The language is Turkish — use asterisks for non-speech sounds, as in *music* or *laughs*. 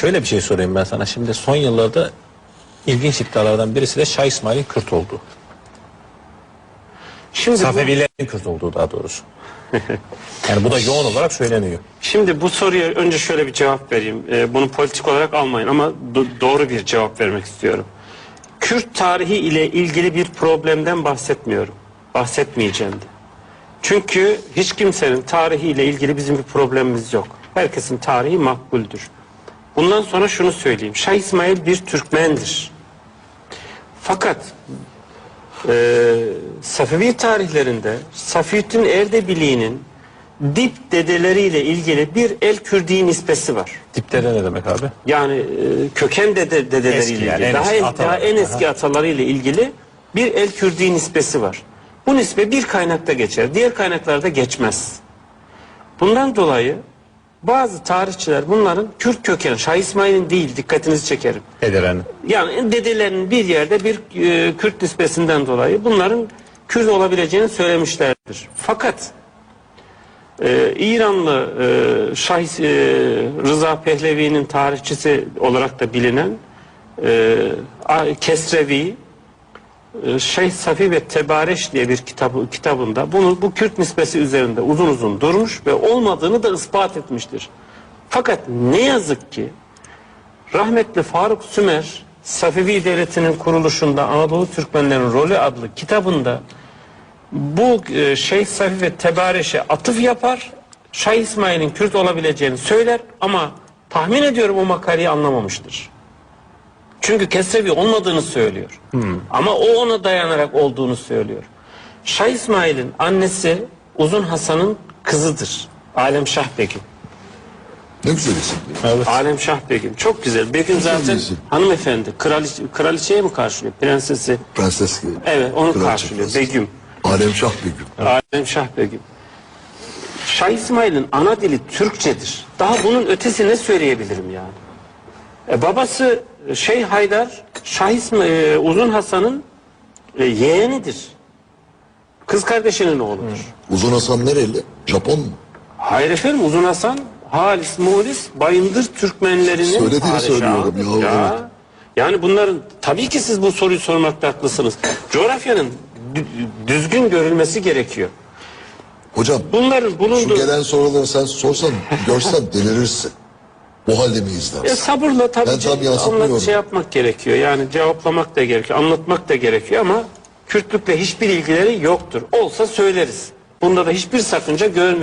Şöyle bir şey sorayım ben sana. Şimdi son yıllarda ilginç iddialardan birisi de Şah İsmail'in Kürt olduğu. Şimdi bu, Safevilerin Kürt olduğu daha doğrusu. Yani bu da yoğun olarak söyleniyor. şimdi bu soruya önce şöyle bir cevap vereyim. Ee, bunu politik olarak almayın ama do- doğru bir cevap vermek istiyorum. Kürt tarihi ile ilgili bir problemden bahsetmiyorum. Bahsetmeyeceğim de. Çünkü hiç kimsenin tarihi ile ilgili bizim bir problemimiz yok. Herkesin tarihi makbuldür. Bundan sonra şunu söyleyeyim. Şah İsmail bir Türkmendir. Fakat e, Safevi tarihlerinde Safiyüddin Erdebili'nin dip dedeleriyle ilgili bir El Kürdi nispesi var. Diptere ne demek abi? Yani e, köken dede, dedeleriyle Eski yani, ilgili, en daha, en, daha en eski Aha. atalarıyla ilgili bir El Kürdi nispesi var. Bu nispe bir kaynakta geçer, diğer kaynaklarda geçmez. Bundan dolayı bazı tarihçiler bunların Kürt kökeni, Şah İsmail'in değil dikkatinizi çekerim. Ederen. Yani dedelerinin bir yerde bir e, Kürt nispesinden dolayı bunların Kürt olabileceğini söylemişlerdir. Fakat e, İranlı e, Şah e, Rıza Pehlevi'nin tarihçisi olarak da bilinen e, Kesrevi Şeyh Safi ve Tebareş diye bir kitabı, kitabında bunu bu Kürt nispesi üzerinde uzun uzun durmuş ve olmadığını da ispat etmiştir. Fakat ne yazık ki Rahmetli Faruk Sümer Safevi Devleti'nin kuruluşunda Anadolu Türkmenlerin rolü adlı kitabında bu e, Şeyh Safi ve Tebareş'e atıf yapar. Şah İsmail'in Kürt olabileceğini söyler ama tahmin ediyorum o makaleyi anlamamıştır. Çünkü Kesrevi olmadığını söylüyor. Ama o ona dayanarak olduğunu söylüyor. Şah İsmail'in annesi Uzun Hasan'ın kızıdır. Alem Şah Begüm. Ne güzel isim. Evet. Alem Şah Begüm. Çok güzel. Begüm zaten isim. hanımefendi. Kraliçe, kraliçeye mi karşılıyor? Prensesi. Prenses gibi. Evet onu Kraliçe karşılıyor. prenses. Begüm. Alem Şah Begüm. Alem Şah Begüm. Şah İsmail'in ana dili Türkçedir. Daha bunun ötesi ne söyleyebilirim yani? E, babası Şeyh Haydar Şah İsmail, e, Uzun Hasan'ın e, yeğenidir. Kız kardeşinin oğludur. Uzun Hasan nereli? Japon mu? Hayır efendim Uzun Hasan Halis Muğlis Bayındır Türkmenlerinin Söylediğini padişahı. söylüyorum ya, evet. Yani bunların tabii ki siz bu soruyu sormakta haklısınız. Coğrafyanın dü- düzgün görülmesi gerekiyor. Hocam Bunların şu bulunduğu gelen soruları sen sorsan görsen *laughs* delirirsin. Bu halde miyiz E, dersin? sabırla tabii Ben tam anlat- şey yapmak gerekiyor. Yani cevaplamak da gerekiyor, anlatmak da gerekiyor ama Kürtlükle hiçbir ilgileri yoktur. Olsa söyleriz. Bunda da hiçbir sakınca görmüyorum.